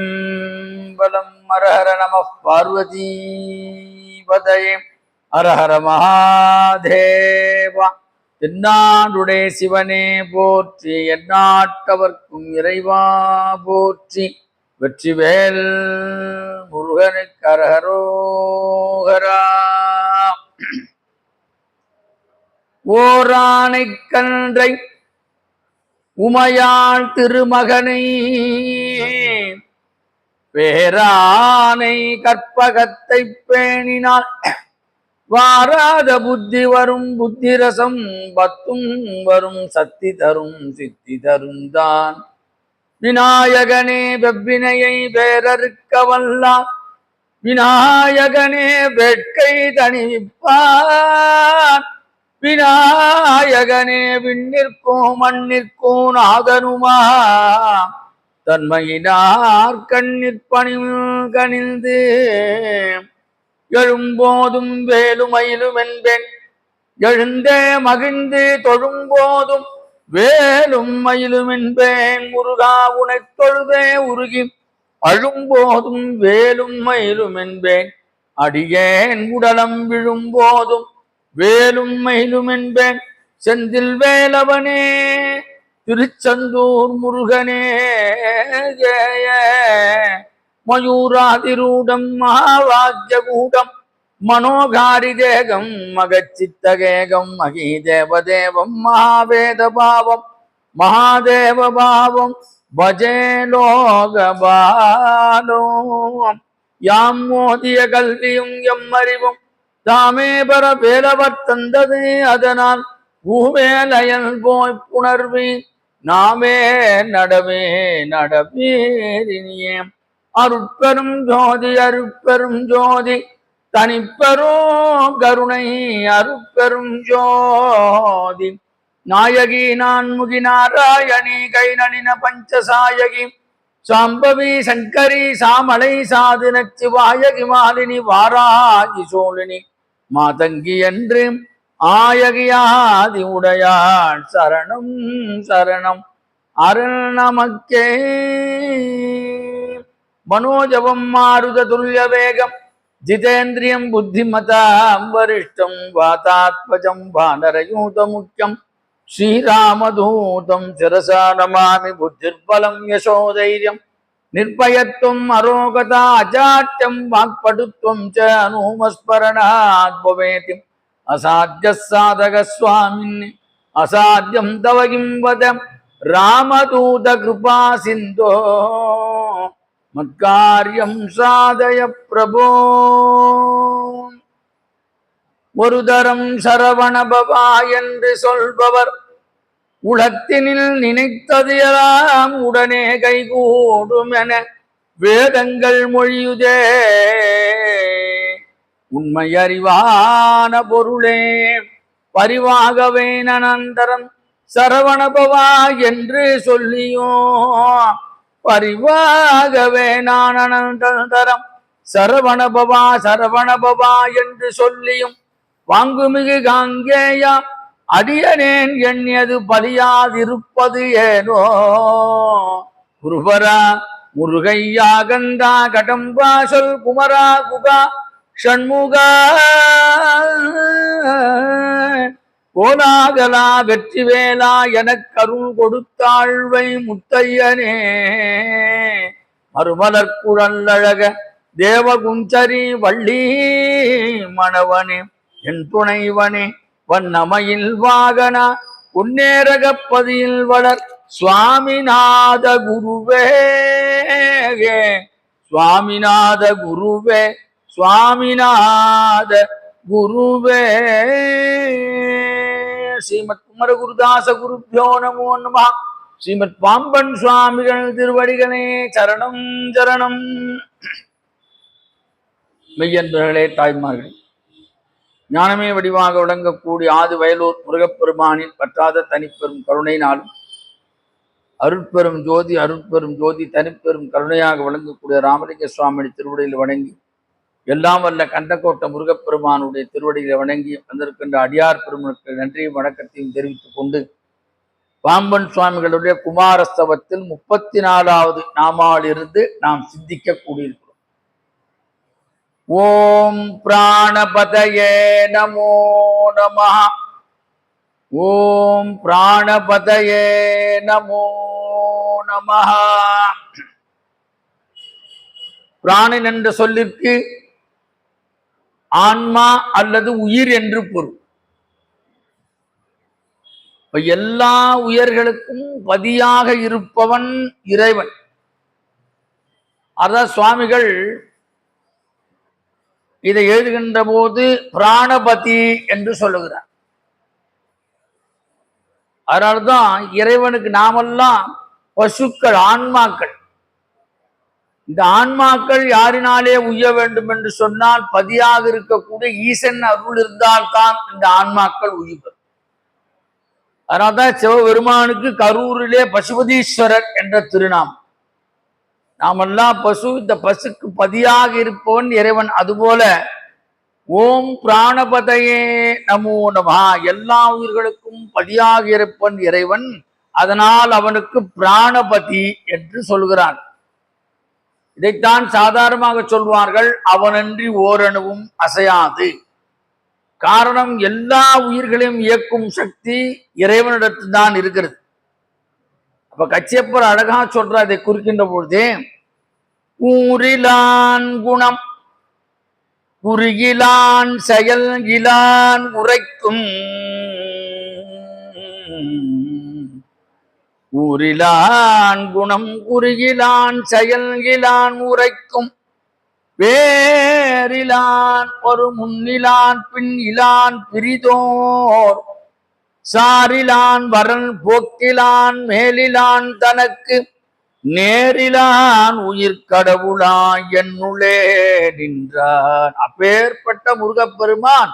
திருச்சிற்றம்பலம் ஹரஹர நம பார்வதி பதயே ஹரஹர மகாதேவா தென்னாடுடைய சிவனே போற்றி எந்நாட்டவர்க்கும் இறைவா போற்றி. வெற்றிவேல் முருகனுக்கு அரகரோகரா ஓரானை கன்றை உமையான் திருமகனை பேரானை கற்பகத்தை பேணினால் வாராத புத்தி வரும் புத்தி ரசம் பத்தும் வரும் சக்தி தரும் சித்தி தரும் தான் விநாயகனே வெவ்வினையை வேறறுக்க வல்லான் விநாயகனே வெட்கை தணிவிப்பான். விநாயகனே விண்ணிற்கும் மண்ணிற்கும் நாதனுமா. தன்மையினார் கண்ணிற்பணி கணிந்து எழும்போதும் வேலுமயிலும் என்பேன். எழுந்தே மகிழ்ந்து தொழும்போதும் வேலும் மயிலும் என்பேன். முருகா உனை தொழுதே உருகி அழும்போதும் வேலும் மயிலும் என்பேன். அடியேன் உடலம் விழும்போதும் வேலும் மயிலும் என்பேன். செந்தில் வேலவனே திருச்செந்தூர் முருகனே ஜெய. மயூராதிரூடம் மகாவாஜ்யகூடம் மனோகாரி தேகம் மகச்சித்தகேகம் மகி தேவதேவம் மகாவேத பாவம் மகாதேவ பாவம் பஜே லோகபாலோம் யாம் மோதிய கல்வியும் எம் அறிவும் தாமே பர வேலவர் தந்தது அதனால் பூவேலயன் போய் புணர்வி நாமே நடவே நடவேரினியே அருட்பெரும் ஜோதி அருட்பெரும் ஜோதி தனிப்பெரும் கருணை அருட்பெரும் ஜோதி. நாயகி நான்முகி நாராயணி கைநளின பஞ்சசாயகி சாம்பவி சங்கரி சாமலை சாதுன சிவாயகி மாலினி வாராகி சோழினி. மாதங்கி என்று ஆயகியாதி உடையாள் சரணம் சரணம். அருள் நமக்கே. மனோஜவம் மாருத துல்லிய வேகம். ஜிதேந்திரியம் புத்திமதாம் வரிஷ்டம் வாதாத்மஜம் வானரயூத முக்கியம் ஸ்ரீராமதூதம் சிரசா நமாமி புத்திர்பலம் யசோதைரியம். நிர்பயத்துவம் அரோகதா அஜாட்யம் வாக்படுத்துவம் ச அனுமஸ்மரணாத் பவேதி. அசாத்திய சாதக சுவாமின் அசாத்தியம் தவகிம் வத ராமதூத கிருபா சிந்தோ. மத்காரியம் சாதய பிரபோ. ஒரு தரம் சரவணபவா என்று சொல்பவர் உலத்தினில் நினைத்தது எல்லாம் உடனே கைகூடும் என வேதங்கள் மொழியுதே. உண்மை அறிவான பொருளே பரிவாகவே நனந்தரம் சரவணபவா என்று சொல்லியோ பரிவாகவே நான் அனந்தரம் சரவணபவா சரவணபவா என்று சொல்லியும் வாங்குமிகு காங்கேயா அடியனேன் எண்ணியது பலியாதிருப்பது ஏனோ? குருபரா முருகையா கடம்பாசல் கடம்பா குமரா குகா ஷண்முகா கோலாகலா வெற்றிவேலா எனக் கருள் கொடுத்தாழ்வை முத்தையனே. மறுமலர் குழல்லழக தேவகுஞ்சரி வள்ளி மணவனே என் துணைவனே. வண்ணமையில் வாகனா உன்னேரகப்பதியில் வளர் சுவாமிநாத குருவே சுவாமிநாத குருவே சுவாமிநாத குருவே ஸ்ரீமத் குமரகுருதாச குருபியோ நமோ நம. ஸ்ரீமத் பாம்பன் சுவாமிகள் திருவடிகளே சரணம் சரணம். மெய்யன்பர்களே தாய்மார்களே ஞானமே வடிவாக விளங்கக்கூடிய ஆது வயலூர் முருகப்பெருமானின் பற்றாத தனிப்பெரும் கருணையினாலும் அருட்பெரும் ஜோதி அருட்பெரும் ஜோதி தனிப்பெரும் கருணையாக விளங்கக்கூடிய ராமலிங்க சுவாமி திருவடியில் வணங்கி எல்லாம் வல்ல கண்டக்கோட்ட முருகப்பெருமானுடைய திருவடிகளை வணங்கி வந்திருக்கின்ற அடியார் பெருமனுக்கு நன்றியும் வணக்கத்தையும் தெரிவித்துக் கொண்டு பாம்பன் சுவாமிகளுடைய குமாரஸ்தவத்தில் முப்பத்தி நாலாவது நாமாவிலிருந்து நாம் சிந்திக்க கூடியிருக்கிறோம் ஓம் பிராணபதயே நமோ நமः ஓம் பிராணபதயே நமோ நமः பிராணன் என்ற சொல்லிற்கு ஆன்மா அல்லது உயிர் என்று பொருள். எல்லா உயர்களுக்கும் பதியாக இருப்பவன் இறைவன். அதான் சுவாமிகள் இதை எழுதுகின்ற போது பிராணபதி என்று சொல்லுகிறார். அதனால்தான் இறைவனுக்கு நாமெல்லாம் பசுக்கள் ஆன்மாக்கள். இந்த ஆன்மாக்கள் யாரினாலே உய்ய வேண்டும் என்று சொன்னால் பதியாக இருக்கக்கூடிய ஈசன் அருள் இருந்தால்தான் இந்த ஆன்மாக்கள் உயிர் அதனால்தான் சிவபெருமானுக்கு கரூரிலே பசுபதீஸ்வரர் என்ற திருநாமம். நாமெல்லாம் பசு இந்த பசுக்கு பதியாக இருப்பவன் இறைவன். அதுபோல ஓம் பிராணபதையே நமோ நமஹா. எல்லா உயிர்களுக்கும் பதியாக இருப்பன் இறைவன். அதனால் அவனுக்கு பிராணபதி என்று சொல்கிறான். இதைத்தான் சாதாரணமாக சொல்வார்கள் அவனன்றி ஓரணுவும் அசையாது. காரணம் எல்லா உயிர்களையும் இயக்கும் சக்தி இறைவனிடத்தில் தான் இருக்கிறது. அப்ப கச்சியப்பர் அழகா சொல்ற அதை குறிக்கின்ற பொழுதே ஊரிலான் குணம் குறுகிலான் செயல் இலான் உரைக்கும். ஊரிலான் குணம் குறுகிலான் செயல் இலான் உரைக்கும். வேறிலான் ஒரு முன்னிலான் பின் இலான் பிரிதோர். சாரிலான் வரன் போக்கிலான் மேலிலான் தனக்கு நேரிலான் உயிர் கடவுளாய் என்னுள்ளே நின்றான். அப்பேற்பட்ட முருகப்பெருமான்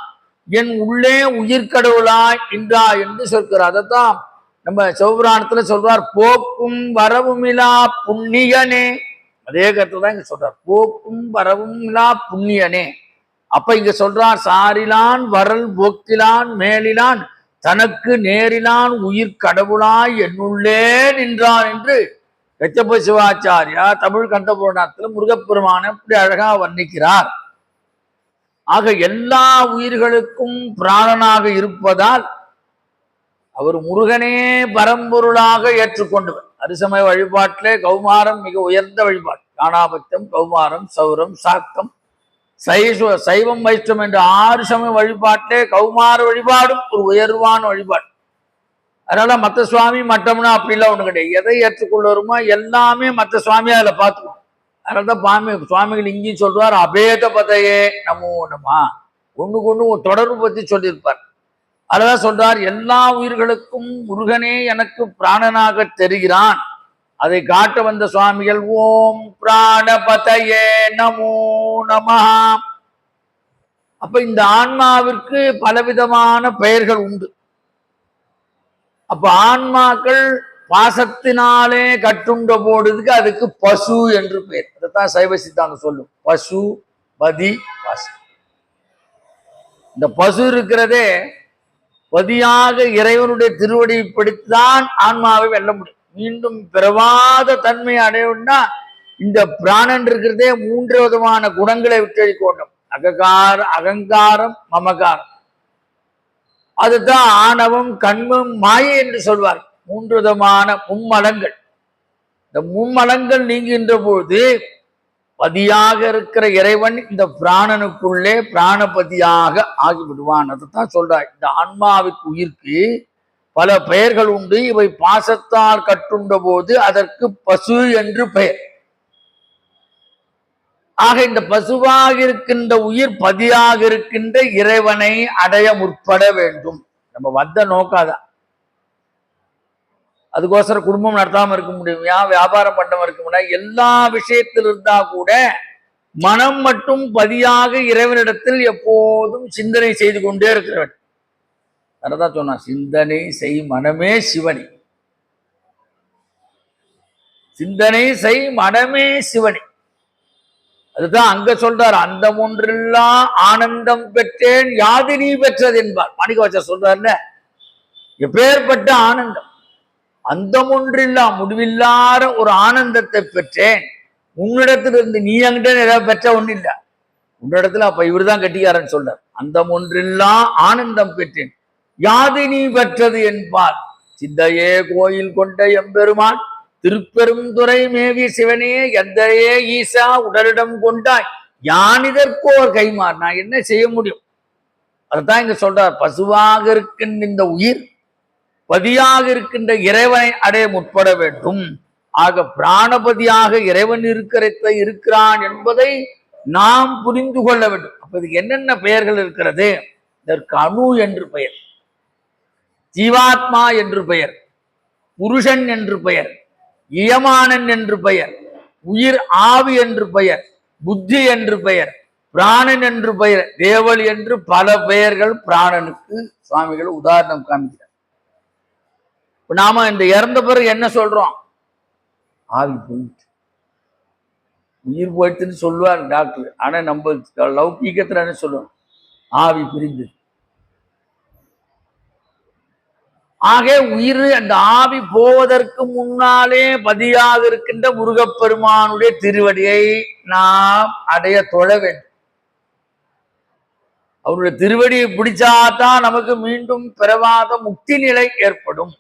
என் உள்ளே உயிர் கடவுளாய் நின்றா என்று சொல்கிறார். அதைத்தான் நம்ம சிவபுராணத்துல சொல்றார் போக்கும் வரவுமிலா புண்ணியனே. அதே கருத்து தான் இங்க சொல்றார் போக்கும் வரவுமிலா புண்ணியனே. அப்ப இங்க சொல்றார் சாரிலான் வரல் போக்கிலான் மேலிலான் தனக்கு நேரிலான் உயிர் கடவுளாய் என்னுள்ளே நின்றான் என்று கச்சப்ப சிவாச்சாரியா தமிழ் கண்டபுராணத்துல முருகப்பெருமான இப்படி அழகா வர்ணிக்கிறார். ஆக எல்லா உயிர்களுக்கும் பிராணனாக இருப்பதால் அவர் முருகனே பரம்பொருளாக ஏற்றுக்கொண்டவர். அரிசமய வழிபாட்டிலே கௌமாரம் மிக உயர்ந்த வழிபாடு. காணாபத்தம் கௌமாரம் சௌரம் சாக்கம் சைவ சைவம் வைஷ்டம் என்ற ஆறு சமய வழிபாட்டிலே கௌமார வழிபாடும் ஒரு உயர்வான வழிபாடு. அதனால மற்ற சுவாமி மட்டம்னா அப்படிலாம் ஒண்ணு கிடையாது. எதை ஏற்றுக்கொள்ளுமோ எல்லாமே மற்ற சுவாமியா அதில் பார்த்துக்கணும். அதனால தான் பாமி சுவாமிகள் இங்கேயும் சொல்றார் அபேத பதையே நமோ நமா. ஒண்ணுக்கு ஒண்ணு தொடர்பு பத்தி சொல்லியிருப்பார். அததான் சொல்றார் எல்லா உயிர்களுக்கும் முருகனே எனக்கு பிராணனாக தெரிகிறான். அதை காட்ட வந்த சுவாமிகள் ஓம் பிராணபதையே நமோ நமஹ. அப்ப இந்த ஆன்மாவிற்கு பலவிதமான பெயர்கள் உண்டு. அப்ப ஆன்மாக்கள் பாசத்தினாலே கட்டுண்ட போடுறதுக்கு அதுக்கு பசு என்று பெயர். அதைத்தான் சைவ சித்தாந்தம் சொல்லும். பசு பதி பசு. இந்த பசு இருக்கிறதே பதியாக இறைவனுடைய திருவடியை பிடித்துதான் ஆன்மாவை வெல்ல முடியும். மீண்டும் பிறவாத தன்மை அடையணும்னா இந்த பிராணன் இருக்கிறதே மூன்று விதமான குணங்களை விட்டழிக்கொண்டும் அககார அகங்காரம் மமகாரம். அதுதான் ஆணவம் கண்மம் மாயை என்று சொல்வார் மூன்று விதமான மும்மலங்கள். இந்த மும்மலங்கள் நீங்குகின்ற பொழுது பதியாக இருக்கிற இறைவன் இந்த பிராணனுக்குள்ளே பிராணபதியாக ஆகிவிடுவான். அதைத்தான் சொல்றார். இந்த ஆன்மாவுக்கு உயிர்க்கு பல பெயர்கள் உண்டு. இவை பாசத்தால் கட்டுண்ட போது அதற்கு பசு என்று பெயர். ஆக இந்த பசுவாக இருக்கின்ற உயிர் பதியாக இருக்கின்ற இறைவனை அடைய முற்பட வேண்டும். நம்ம வந்த நோக்காதான் அதுக்கோசரம் குடும்பம் நடத்தாம இருக்க முடியுமையா வியாபாரம் பண்ணாம இருக்க முடியாது எல்லா விஷயத்தில் இருந்தா கூட மனம் மட்டும் பதியாக இறைவனிடத்தில் எப்போதும் சிந்தனை செய்து கொண்டே இருக்கிறவன். அததான் சொன்னான் சிந்தனை செய் மனமே சிவனி. சிந்தனை செய் மனமே சிவனி. அதுதான் அங்க சொல்றார் அந்த ஒன்றெல்லாம் ஆனந்தம் பெற்றேன் யாது நீ பெற்றது என்பார். மாணிக்க வச்ச சொல்றாருல எப்பேற்பட்ட ஆனந்தம். அந்த ஒன்றில்லா முடிவில்லாத ஒரு ஆனந்தத்தை பெற்றேன். உன்னிடத்திலிருந்து நீ என்கிட்ட ஏதாவது பெற்ற ஒண்ணு இல்ல உன்னிடத்துல அப்ப இவர் தான் கட்டிக்காரன் சொல்றார். அந்த ஒன்றில்லா ஆனந்தம் பெற்றேன். யாது நீ பெற்றது என்பார். சிந்தையே கோயில் கொண்ட எம்பெருமான் திருப்பெருந்துறை மேவி சிவனே எந்தையே ஈசா உடலிடம் கொண்டாய். யானிதற்கோர் கைமாறு நான் என்ன செய்ய முடியும்? அதுதான் இங்க சொல்றார். பசுவாக இருக்கின்ற இந்த உயிர் பதியாக இருக்கின்ற இறைவனை அடைய முற்பட வேண்டும். ஆக பிராணபதியாக இறைவன் இருக்கிறத இருக்கிறான் என்பதை நாம் புரிந்து கொள்ள வேண்டும். அப்ப இதுக்கு என்னென்ன பெயர்கள் இருக்கிறது? இதற்கு அணு என்று பெயர். ஜீவாத்மா என்று பெயர் புருஷன் என்று பெயர் இயமானன் என்று பெயர் உயிர் ஆவி என்று பெயர் புத்தி என்று பெயர் பிராணன் என்று பெயர் தேவல் என்று பல பெயர்கள் பிராணனுக்கு சுவாமிகள் உதாரணம் காமிக்கிறார். இப்ப நாம இந்த இறந்த பிறகு என்ன சொல்றோம்? ஆவி போயிட்டு. உயிர் போயிட்டுன்னு சொல்லுவார் டாக்டர். ஆனா நம்ம லௌகீகத்துல என்ன சொல்லுவோம் ஆவி பிரிஞ்சது ஆக உயிர் அந்த ஆவி போவதற்கு முன்னாலே பதியாக இருக்கின்ற முருகப்பெருமானுடைய திருவடியை நாம் அடைய தொழ வேண்டும். அவருடைய திருவடியை பிடிச்சாதான் நமக்கு மீண்டும் பிறவாத முக்தி நிலை ஏற்படும்.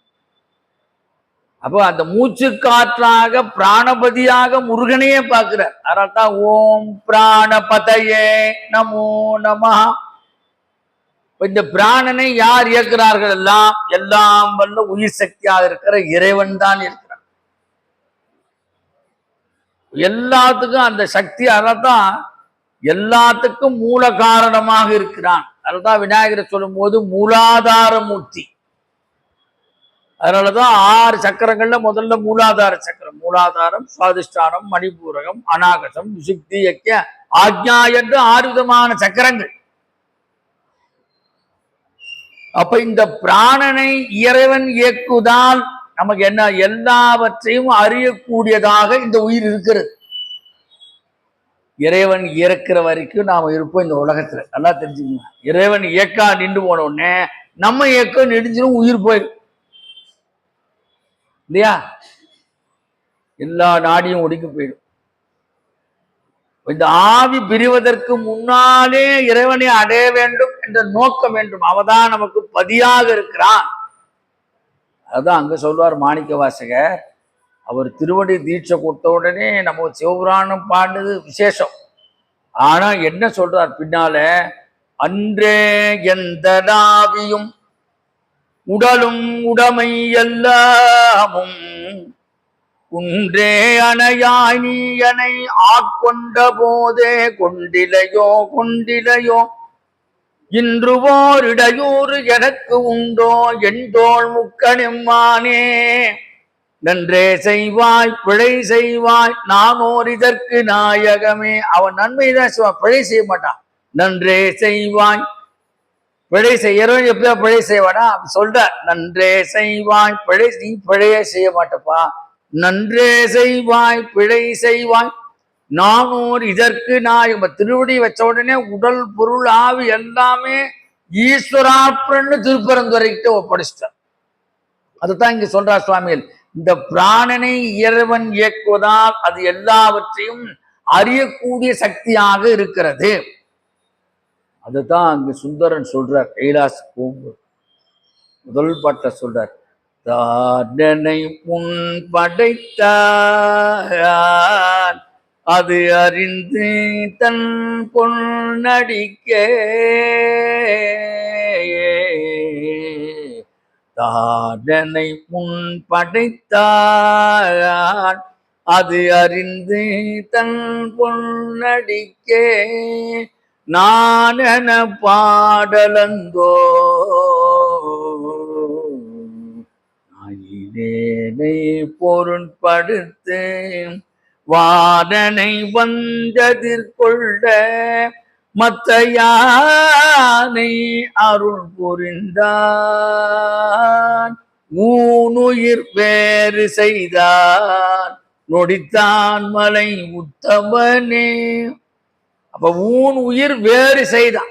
அப்போ அந்த மூச்சு காற்றாக பிராணபதியாக முருகனையே பார்க்கிறார். அதனால்தான் ஓம் பிராணபதையே நமோ நமஹ இந்த பிராணனை யார் இயக்குறார்கள் எல்லாம்? எல்லாம் வல்ல உயிர் சக்தியாக இருக்கிற இறைவன் தான் இருக்கிறான் எல்லாத்துக்கும் அந்த சக்தி அதான் எல்லாத்துக்கும் மூல காரணமாக இருக்கிறான். அதுதான் விநாயகரை சொல்லும் போது மூலாதார மூர்த்தி. அதனாலதான் ஆறு சக்கரங்கள்ல முதல்ல மூலாதார சக்கரம். மூலாதாரம் சுவாதிஷ்டானம் மணிபூரகம் அநாகசம் விசுக்தி யக்கிய ஆக்ஞா என்று ஆறு விதமான சக்கரங்கள். அப்ப இந்த பிராணனை இறைவன் இயக்குதால் நமக்கு என்ன? எல்லாவற்றையும் அறியக்கூடியதாக இந்த உயிர் இருக்கிறது. இறைவன் இறக்கிற வரைக்கும் நாம இருப்போம் இந்த உலகத்துல. நல்லா தெரிஞ்சுக்கணும் இறைவன் இயக்கா நின்று போன உடனே நம்ம இயக்கம் நெடிஞ்சிடும் உயிர் போயிடும் இல்லையா? எல்லா நாடியும் ஒடுக்கி போயிடும். இந்த ஆவி பிரிவதற்கு முன்னாலே இறைவனை அடைய வேண்டும் என்ற நோக்கம் வேண்டும். அவதான் நமக்கு பதியாக இருக்கிறான். அதுதான் அங்க சொல்வார் மாணிக்க வாசகர் அவர் திருவடி தீட்சை கொடுத்த உடனே நம்ம சிவபுராணம் பாடுனது விசேஷம். ஆனா என்ன சொல்றார் பின்னால? அன்றே எந்த நாவியும் உடலும் உடமை எல்லாமும் குன்றே அணையாய் நீ அணை ஆட்கொண்ட போதே கொண்டிலையோ கொண்டிலையோ? இன்று ஓரிடையூறு எனக்கு உண்டோ? எண்டோள் முக்கணிம்மானே. நன்றே செய்வாய் பிழை செய்வாய் நானோர் இதற்கு நாயகமே. அவன் நன்மைதான் செய்வான் பிழை செய்ய மாட்டான். நன்றே செய்வாய். பிழை செய்யறவன் எப்படியா பிழை செய்வானா? அப்படி சொல்ற. நன்றே செய்வாய் பிழை நீ பிழையே செய்ய மாட்டப்பா. நன்றே செய்வாய் பிழை செய்வாய். நானூர் இதற்கு நான் நம்ம திருவடி வச்ச உடனே உடல் பொருள் ஆவி எல்லாமே ஈஸ்வராப்ரன்னு திருப்பரந்துரைக்கிட்ட ஒப்படைச்சிட்டார். அதுதான் இங்க சொல்றார் சுவாமிகள். இந்த பிராணனை இறைவன் இயக்குவதால் அது எல்லாவற்றையும் அறியக்கூடிய சக்தியாக இருக்கிறது. அதுதான் அங்கு சுந்தரன் சொல்றார். கைலாஸ் பூம்பு முதல் பாட்டை சொல்றார். தாடனை உன் படைத்தான் அது அறிந்து தன் பொன்னடிக்கே தாடனை உன் படைத்தான் அது அறிந்து தன் பொன்னடிக்கே நான் என பாடலந்தோ நாயினேனை பொருட்படுத்து வாதனை வந்ததிற்கொள்ள மத்த யானை அருள் புரிந்தான். ஊனுயிர் வேறு செய்தான். நொடித்தான் மலை உத்தமனே. அப்ப ஊன் உயிர் வேறு செய்தான்.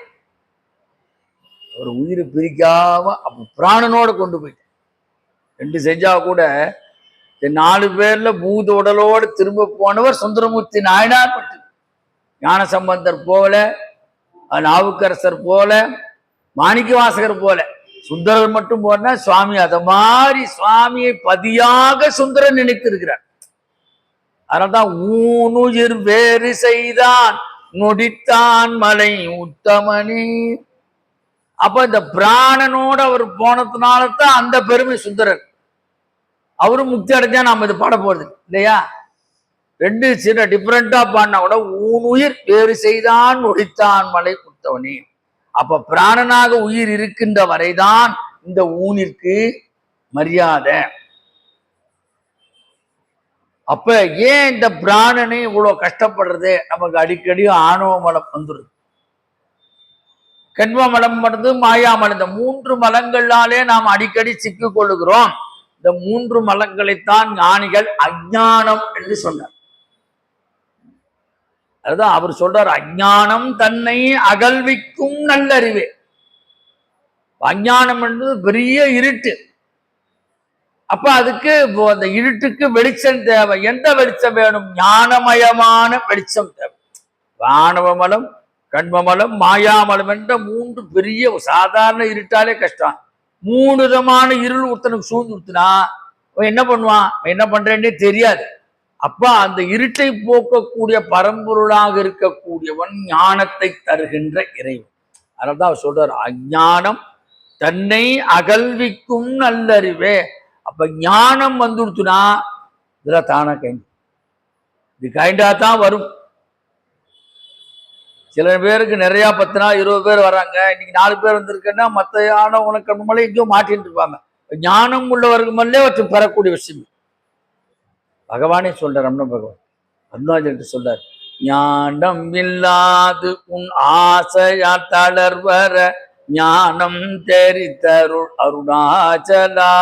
ஒரு உயிரை பிரிக்காம அப்ப பிராணனோட கொண்டு போயிட்டான் ரெண்டு செஞ்சா கூட இந்த நாலு பேர்ல பூத உடலோடு திரும்ப போனவர் சுந்தரமூர்த்தி நாயனார் மட்டும். ஞான சம்பந்தர் போல நாவுக்கரசர் போல மாணிக்க வாசகர் போல. சுந்தரர் மட்டும் போனா சுவாமி அத மாதிரி சுவாமியை பதியாக சுந்தரன் நினைத்திருக்கிறார். அதனால்தான் ஊனுயிர் வேறு செய்தான் நொடித்தான் மலை உத்தமனே அப்ப இந்த பிராணனோட அவர் போனதுனால தான் அந்த பெருமை சுந்தரர். அவரும் முக்தி அடைஞ்சா நாம இது பாட போறது இல்லையா? ரெண்டு சின்ன டிஃப்ரெண்டா பாடினா கூட ஊனுயிர் வேறு செய்தான் ஒழித்தான் மலை கொடுத்தவனே அப்ப பிராணனாக உயிர் இருக்கின்ற வரைதான் இந்த ஊனிற்கு மரியாதை. அப்ப ஏன் இந்த பிராணனை இவ்வளவு கஷ்டப்படுறது? நமக்கு அடிக்கடி ஆணவ மலம் வந்துருது. கென்வ மலம் வந்து மாயாமலம் இந்த மூன்று மலங்களாலே நாம் அடிக்கடி சிக்கிக் கொள்ளுகிறோம் இந்த மூன்று மலங்களைத்தான் ஞானிகள் அஜானம் என்று சொன்னார். அதுதான் அவர் சொல்றார் அஞ்ஞானம் தன்னை அகல்விக்கும் நல்லறிவே. அஞ்ஞானம் என்பது பெரிய இருட்டு. அப்ப அதுக்கு அந்த இருட்டுக்கு வெளிச்சம் தேவை. எந்த வெளிச்சம் வேணும்? ஞானமயமான வெளிச்சம் தேவை. வானவமலம் கண்மமலம் மாயாமலம் என்ற மூன்று பெரிய சாதாரண இருட்டாலே கஷ்டம். மூணு விதமான இருள் ஒருத்தனுக்கு சூழ்ந்து கொடுத்துனா அவன் என்ன பண்ணுவான்? என்ன பண்றேன்னே தெரியாது. அப்ப அந்த இருட்டை போக்கக்கூடிய பரம்பொருளாக இருக்கக்கூடியவன் ஞானத்தை தருகின்ற இறைவன். அதனால்தான் அவர் சொல்றார் அஞ்ஞானம் தன்னை அகல்விக்கும் நல்லறிவே. அப்ப ஞானம் வந்துடுத்துனா இதுல தானா கைண்ட் இது கைண்டா தான் வரும். சில பேருக்கு நிறையா பத்து நாள் இருபது பேர் வராங்க இன்னைக்கு நாலு பேர் வந்திருக்குன்னா மற்ற யானை உனக்கு மலை எங்கேயோ மாட்டின்னு இருப்பாங்க. ஞானம் உள்ளவர்கள் மேலே அவற்றை பெறக்கூடிய விஷயம் பகவானே சொல்றார் ரமண பகவான். அருணாச்சல் சொல்றார் ஞானம் இல்லாது உன் ஆசையா தளர்வர ஞானம் தெரித்தருள் அருணாச்சலா.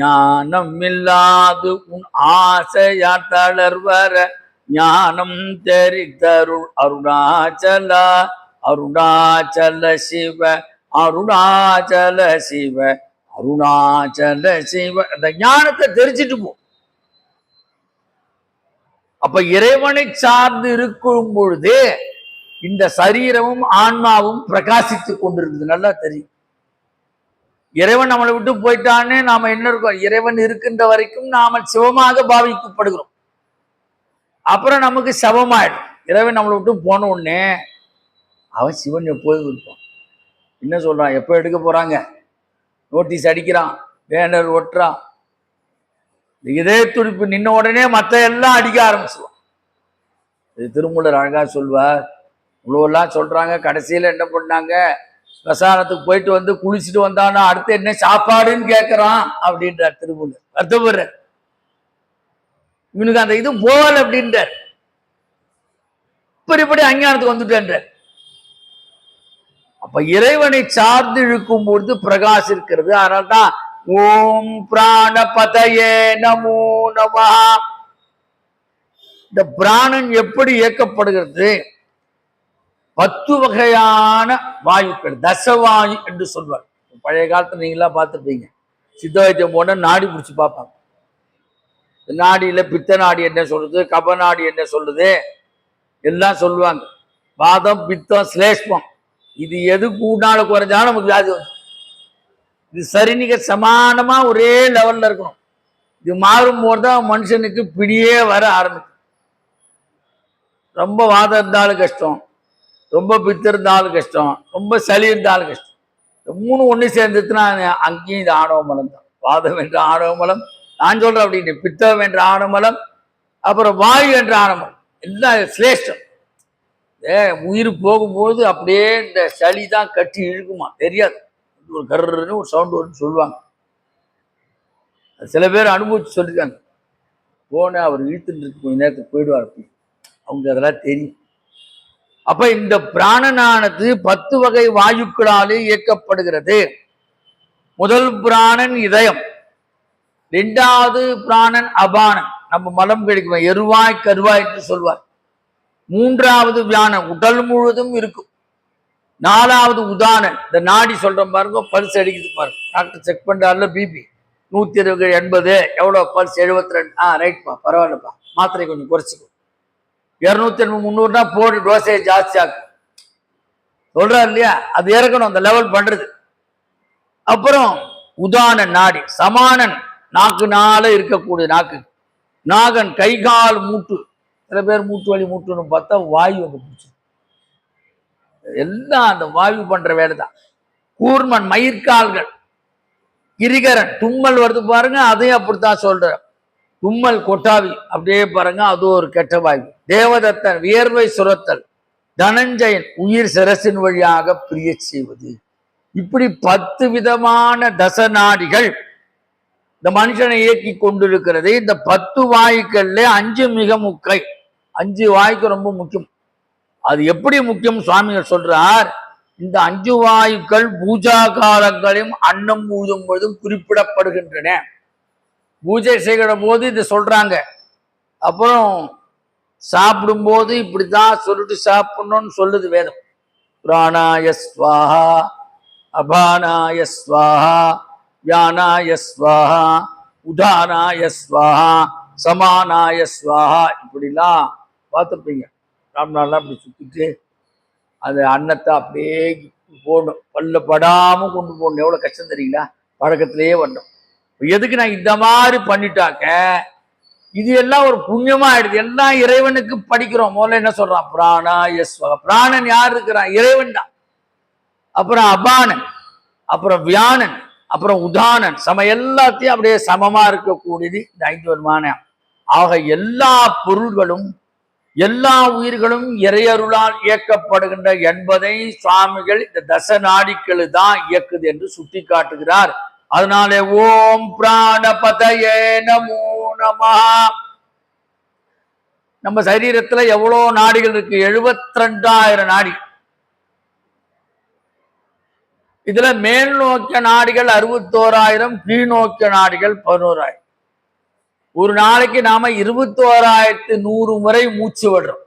ஞானம் இல்லாது உன் ஆசையா தளர்வர ஞானம் தெரித்தருள் அருணாச்சலா அருணாச்சல சிவ அருணாச்சல சிவ அருணாச்சல சிவ. அந்த ஞானத்தை தெரிச்சிட்டு போ. அப்ப இறைவனை சார்ந்து இருக்கும் பொழுது இந்த சரீரமும் ஆன்மாவும் பிரகாசித்து கொண்டிருக்குது நல்லா தெரியும். இறைவன் நம்மளை விட்டு போயிட்டானே நாம என்ன இருக்கோம்? இறைவன் இருக்கின்ற வரைக்கும் நாம சிவமாக பாவிக்கப்படுகிறோம். அப்புறம் நமக்கு சவமாயிடும். இரவு நம்மளை விட்டு போன உடனே அவன் சிவன் எப்போது இருப்பான் என்ன சொல்கிறான் எப்போ எடுக்க போகிறாங்க நோட்டீஸ் அடிக்கிறான் பேனர் ஒட்டுறான். இதே துடிப்பு நின்ன உடனே மற்ற எல்லாம் அடிக்க ஆரம்பிச்சுவான் இது திருமூலர் அழகாக சொல்வார் இவ்வளோலாம் சொல்கிறாங்க கடைசியில் என்ன பண்ணாங்க? ஸ்மசானத்துக்கு போயிட்டு வந்து குளிச்சுட்டு வந்தானா அடுத்து என்ன சாப்பாடுன்னு கேட்குறான் அப்படின்றார் திருமூலர். வருத்தப்படுற இவனுக்கு அந்த இது போகல அப்படின்றார். இப்படி இப்படி அஞ்ஞானத்துக்கு வந்துட்டேன்றார். அப்ப இறைவனை சார்ந்து இழுக்கும் பொழுது பிரகாசிருக்கிறது அதனால தான் ஓம் பிராணபதயே நமோ நமா இந்த பிராணன் எப்படி இயக்கப்படுகிறது? பத்து வகையான வாயுக்கள் தசவாயு என்று சொல்வார். பழைய காலத்துல நீங்களா பார்த்துருப்பீங்க. சித்த வைத்தியம் போன நாடி பிடிச்சி பார்ப்பாங்க. நாடியில் பித்த நாடி என்ன சொல்லுது கப நாடி என்ன சொல்லுது? எல்லாம் சொல்லுவாங்க. வாதம் பித்தம் சிலேஷ்மம் இது எது கூடால குறைஞ்சாலும் நமக்கு வியாதி வந்து இது சரிநிக சமானமாக ஒரே லெவலில் இருக்கணும். இது மாறும் போது தான் மனுஷனுக்கு பிடியே வர ஆரம்பிக்கும். ரொம்ப வாதம் இருந்தாலும் கஷ்டம். ரொம்ப பித்து இருந்தாலும் கஷ்டம். ரொம்ப சளி இருந்தாலும் கஷ்டம். மூணு ஒன்று சேர்ந்துச்சுன்னா அங்கேயும் இது ஆணவ மலம் தான். வாதம் என்ற ஆணவ மலம் நான் சொல்றேன் அப்படின்ட்டு பித்தம் என்ற ஆனமலம் அப்புறம் வாயு என்ற ஆனமலம் எல்லாம் சிரேஷ்டம். ஏ உயிர் போகும்போது அப்படியே இந்த சளி தான் கட்டி இழுக்குமா? தெரியாது. ஒரு கர்ன்னு ஒரு சவுண்ட் வரும்னு சொல்லுவாங்க. அது சில பேர் அனுபவிச்சு சொல்லியிருக்காங்க. போன அவர் இழுத்துட்டு இருக்கு கொஞ்ச நேரத்துக்கு போயிடுவார் அப்படி. அவங்க அதெல்லாம் தெரியும். அப்ப இந்த பிராணனானது பத்து வகை வாயுக்களாலே இயக்கப்படுகிறது. முதல் பிராணன் இதயம். ரெண்டாவது பிராணன் அபானன். நம்ம மலம் கிடைக்கும் எருவாய் கருவாய் என்று சொல்வார். மூன்றாவது வியானம் உடல் முழுவதும் இருக்கும். நாலாவது உதானன் இந்த நாடி சொல்கிற பாருங்க பல்ஸ் அடிக்குது பாருங்க. டாக்டர் செக் பண்ணுறாருல பிபி. நூற்றி இருபது எண்பது எவ்வளோ பல்ஸ்? எழுபத்தி ரெண்டு ஆ ரைட்ப்பா பரவாயில்லப்பா. மாத்திரை கொஞ்சம் குறைச்சிக்கோ. இரநூத்தி எண்பது முந்நூறுனா போடு டோசேஜ் ஜாஸ்தியாக்கும் சொல்கிறார் இல்லையா? அது இறக்கணும் அந்த லெவல் பண்ணுறது அப்புறம் உதான நாடி சமானன். நாக்குனால இருக்கக்கூடிய நாக்கு. நாகன் கை கால் மூட்டு. சில பேர் மூட்டு வலி மூட்டுன்னு பார்த்தா வாயு வந்து பிடிச்சி. எல்லாம் அந்த வாயு பண்ற வேலை தான் கூர்மன் மயிர்கால்கள். கிரிகரன் தும்மல் வருது பாருங்க அதையும் அப்படித்தான் சொல்ற தும்மல் கொட்டாவி அப்படியே பாருங்க அது ஒரு கெட்ட வாயு. தேவதத்தன் வியர்வை சுரத்தல். தனஞ்சயன் உயிர் சிரசின் வழியாக பிரிய செய்வது. இப்படி பத்து விதமான தசநாடிகள் இந்த மனுஷனை இயக்கி கொண்டிருக்கிறது. இந்த பத்து வாய்க்கல்ல அஞ்சு மிக முக்கை அஞ்சு வாய்க்கு ரொம்ப முக்கியம். அது எப்படி முக்கியம்? சுவாமிகள் சொல்றார் இந்த அஞ்சு வாயுக்கள் பூஜா காலங்களையும் அன்னம் ஊதும் பொழுதும் குறிப்பிடப்படுகின்றன. பூஜை செய்கிற போது இது சொல்றாங்க. அப்புறம் சாப்பிடும்போது இப்படிதான் சொல்லிட்டு சாப்பிடணும்னு சொல்லுது வேதம். பிராணாய ஸ்வாஹா அபானாய ஸ்வாஹா வியானாய ஸ்வாஹா உதானாய ஸ்வாஹா சமானாய ஸ்வாஹா இப்படிலாம் பார்த்துருப்பீங்க. ராம்நாள்லாம் அப்படி சுற்றிட்டு அந்த அன்னத்தை அப்படியே போடணும். பல்ல படாமல் கொண்டு போடணும். எவ்வளோ கஷ்டம் தெரியுங்களா? பழக்கத்திலேயே வரணும். எதுக்கு நான் இந்த மாதிரி பண்ணிட்டாக்க? இது எல்லாம் ஒரு புண்ணியமா ஆயிடுது எல்லாம் இறைவனுக்கு படிக்கிறோம். முதல்ல என்ன சொல்றான்? பிராணா யஸ்வக பிராணன் யார் இருக்கிறான்? இறைவன் தான் அப்புறம் அபானன். அப்புறம் வியானன். அப்புறம் உதானன் சம எல்லாத்தையும் அப்படியே சமமா இருக்கக்கூடியது இந்த ஐந்து வருமான ஆக எல்லா பொருள்களும் எல்லா உயிர்களும் இறையருளால் இயக்கப்படுகின்ற என்பதை சுவாமிகள் இந்த தச நாடிக்கள் தான் இயக்குது என்று சுட்டி காட்டுகிறார் அதனாலே ஓம் பிராணபதயே நமோ நமஹ. நம்ம சரீரத்துல எவ்வளோ நாடிகள் இருக்கு? எழுபத்தி ரெண்டாயிரம் நாடி. இதுல மேல் நோக்கிய நாடிகள் அறுபத்தோராயிரம் கீழ் நோக்கிய நாடுகள் பதினோராயிரம். ஒரு நாளைக்கு நாம இருபத்தோராயிரத்து நூறு முறை மூச்சு விடுறோம்.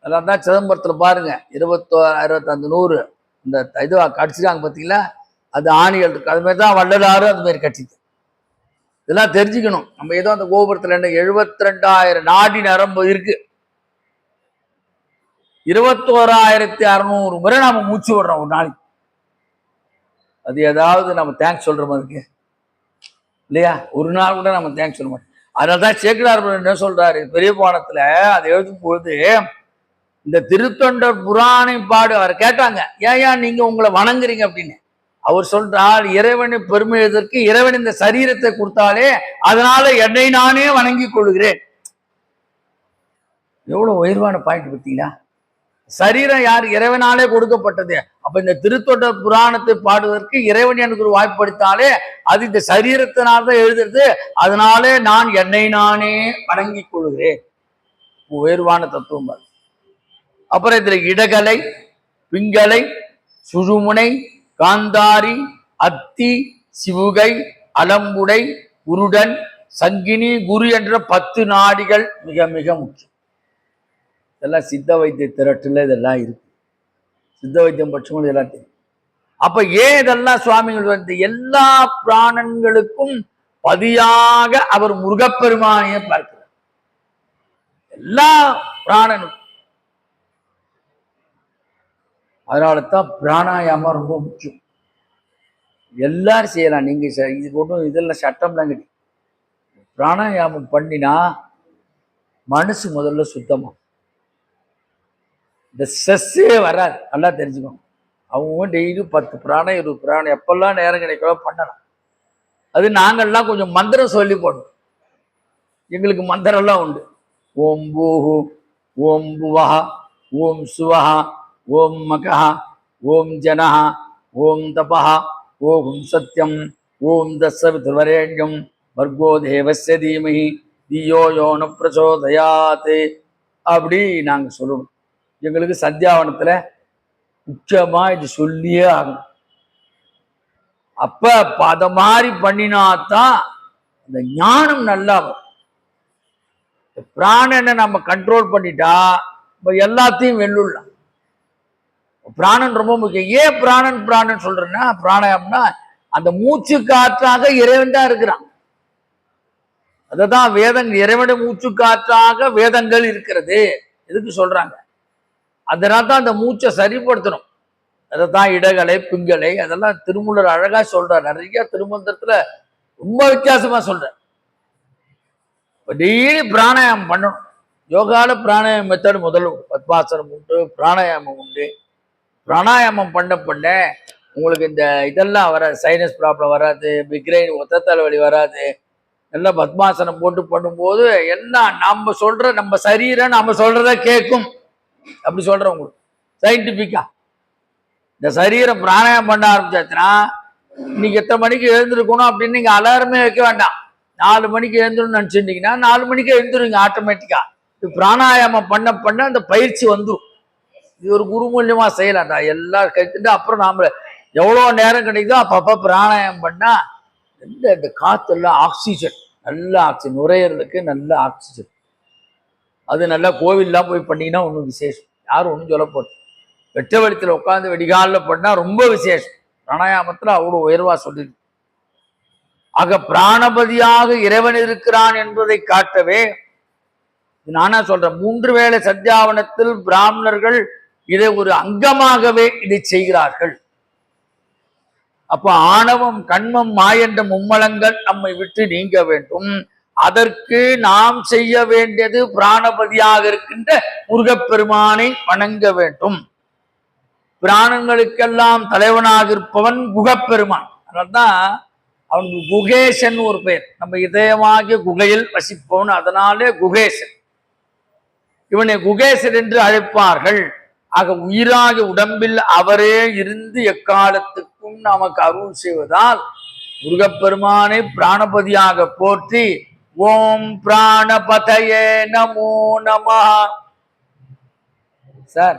அதெல்லாம் தான் சிதம்பரத்துல பாருங்க இருபத்தோ அறுபத்தஞ்சு நூறு. இந்த இது கடிச்சிருக்காங்க பார்த்தீங்களா அது ஆணிகள் இருக்கு. அது மாதிரி தான் வள்ளலாரும் அது மாதிரி கட்டிது இதெல்லாம் தெரிஞ்சுக்கணும். நம்ம ஏதோ அந்த கோபுரத்துல என்ன எழுபத்தி ரெண்டாயிரம் நாடி நரம்பு இருக்கு. இருபத்தோராயிரத்தி அறநூறு முறை நாம மூச்சு விடுறோம் ஒரு நாளைக்கு. அது ஏதாவது நம்ம தேங்க்ஸ் சொல்கிற மாதிரி இருக்கு இல்லையா? ஒரு நாள் கூட நம்ம தேங்க்ஸ் சொல்ல மாட்டோம். அதனால தான் சேக்கிடார் என்ன சொல்கிறாரு பெரிய பாடத்தில் அதை எழுதும்போது இந்த திருத்தொண்டர் புராணை பாடு அவர் கேட்டாங்க ஏன் ஏன் உங்களை வணங்குறீங்க? அப்படின்னு. அவர் சொல்றார் இறைவனை பெருமை எழுதற்கு இறைவன் இந்த சரீரத்தை கொடுத்தாலே அதனால என்னை நானே வணங்கிக் கொள்கிறேன். எவ்வளவு உயர்வான பாயிண்ட் பார்த்தீங்களா? சரீரம் யார் இறைவனாலே கொடுக்கப்பட்டது. அப்ப இந்த திருத்தொண்டர் புராணத்தை பாடுவதற்கு இறைவன் எனக்கு ஒரு வாய்ப்படுத்தாலே அது இந்த சரீரத்தினால்தான் எழுதுறது. அதனாலே நான் என்னை நானே வணங்கிக் கொள்கிறேன். உயர்வான தத்துவம் அது அப்புறம் இதுல இடகலை பிங்கலை சுழுமுனை காந்தாரி அத்தி சிவுகை அலம்புடை உருடன் சங்கினி குரு என்ற பத்து நாடிகள் மிக மிக முக்கியம். இதெல்லாம் சித்த வைத்திய திரட்டில் இதெல்லாம் இருக்கு. சித்த வைத்தியம் பட்சங்களும் இதெல்லாம் தெரியும் அப்ப ஏன் இதெல்லாம் சுவாமிகள் வந்து எல்லா பிராணன்களுக்கும் பதியாக அவர் முருகப்பெருமானையே பார்க்கிறார். எல்லா பிராணனுக்கும் அதனால தான் பிராணாயாமம் ரொம்ப முக்கியம். எல்லாரும் செய்யலாம். நீங்க இது ஒன்றும் இதெல்லாம் சட்டம்லாம் கிடையாது பிராணாயாமம் பண்ணினா மனசு முதல்ல சுத்தமா இந்த ஸ்ட்ரெஸ்ஸே வராது. நல்லா தெரிஞ்சுக்கணும் அவங்க டெய்லியும் பத்து புராணம் இருபது பிராணம் எப்பெல்லாம் நேரம் கிடைக்கிறோ பண்ணலாம். அது நாங்கள்லாம் கொஞ்சம் மந்திரம் சொல்லி போடணும். எங்களுக்கு மந்திரம்லாம் உண்டு. ஓம் பூஹு ஓம் புவஹா ஓம் சுவஹா ஓம் மகஹ ஓம் ஜனஹா ஓம் தபஹா ஓம் சத்யம் ஓம் தஸ்ஸவிதுர்வரேண்யம் வர்கோ தேவஸ்ய தீமகி தியோ யோன பிரச்சோதயாத் அப்படி நாங்கள் சொல்லணும் எங்களுக்கு சத்தியாவனத்தில் உச்சமாக இது சொல்லியே ஆகும் அப்ப அதை மாதிரி பண்ணினாதான் அந்த ஞானம் நல்லா வரும் பிராணனை நம்ம கண்ட்ரோல் பண்ணிட்டா இப்போ எல்லாத்தையும் வெள்ளுடலாம் பிராணன் ரொம்ப முக்கியம். ஏன் பிராணன் பிராணன் சொல்றேன்னா பிராணாயம்னா அந்த மூச்சு காற்றாக இறைவன் தான் இருக்கிறான். அததான் வேதங்கள் இறைவனுடைய மூச்சு காற்றாக வேதங்கள் இருக்கிறது. எதுக்கு சொல்றாங்க? அதனால தான் அந்த மூச்சை சரிப்படுத்தணும். அதை தான் இடகலை பிங்கலை அதெல்லாம் திருமூலர் அழகா சொல்றார். நிறைய திருமந்திரத்துல ரொம்ப வித்தியாசமா சொல்றார். டெய்லி பிராணாயாமம் பண்ணணும். யோகால பிராணாயாமம் மெத்தட் முதல்ல பத்மாசனம் உண்டு பிராணாயாமம் உண்டு. பிராணாயாமம் பண்ண பண்ண உங்களுக்கு இந்த இதெல்லாம் வராது. சைனஸ் ப்ராப்ளம் வராது மிக்ரைன் ஒத்த தலைவலி வராது. நல்லா பத்மாசனம் போட்டு பண்ணும்போது எல்லாம் நம்ம சொல்ற நம்ம சரீரம் நம்ம சொல்றத கேட்கும். அப்படி சொல்றேன் உங்களுக்கு. சயின்டிஃபிக்கா இந்த சரீரம் பிராணாயம் பண்ண ஆரம்பிச்சாச்சுன்னா இன்னைக்கு எத்தனை மணிக்கு எழுந்திருக்கணும் அப்படின்னு நீங்க அலாரமே வைக்க வேண்டாம். நாலு மணிக்கு எழுந்துருன்னு நினச்சிருந்தீங்கன்னா நாலு மணிக்கு எழுந்துருங்க ஆட்டோமேட்டிக்கா இது பிராணாயாமம் பண்ண பண்ண அந்த பயிற்சி வந்துடும் இது ஒரு குரு மூலியமா செய்யலாம் எல்லாம் கற்றுட்டு அப்புறம் நாம் எவ்வளோ நேரம் கிடைக்குதோ அப்பப்போ பிராணாயாமம் பண்ணால் இந்த இந்த காற்றுலாம் ஆக்சிஜன் நல்ல ஆக்சிஜன் நுரையீரலுக்கு நல்ல ஆக்சிஜன் அது நல்லா கோவில்லாம் போய் பண்ணிங்கன்னா ஒன்றும் விசேஷம். யாரும் ஒன்றும் சொல்ல போட்டு வெட்ட வெளித்தில் உட்காந்து வெடிகாலில் பண்ணால் ரொம்ப விசேஷம். பிராணாயாமத்தில் அவ்வளோ உயர்வாக சொல்லிருக்கு ஆக பிராணபதியாக இறைவன் இருக்கிறான் என்பதை காட்டவே நானா சொல்றேன் மூன்று வேளை சத்தியாவனத்தில் பிராமணர்கள் இதை ஒரு அங்கமாகவே இதை செய்கிறார்கள். அப்ப ஆணவம் கண்மம் மாயென்ற மும்மலங்கள் நம்மை விட்டு நீங்க வேண்டும். அதற்கு நாம் செய்ய வேண்டியது பிராணபதியாக இருக்கின்ற முருகப்பெருமானை வணங்க வேண்டும். பிராணங்களுக்கெல்லாம் தலைவனாக இருப்பவன் குகப்பெருமான். அதனால்தான் அவனுக்கு குகேசன் ஒரு பெயர். நம்ம இதயமாகிய குகையில் வசிப்பவன் அதனாலே குகேசன். இவனை குகேசன் என்று அழைப்பார்கள். ஆக உயிராக உடம்பில் அவரே இருந்து எக்காலத்துக்கும் நமக்கு அருள் செய்வதால் முருகப்பெருமானை பிராணபதியாக போற்றி ஓம் பிராணபதயே நமோ நம சார்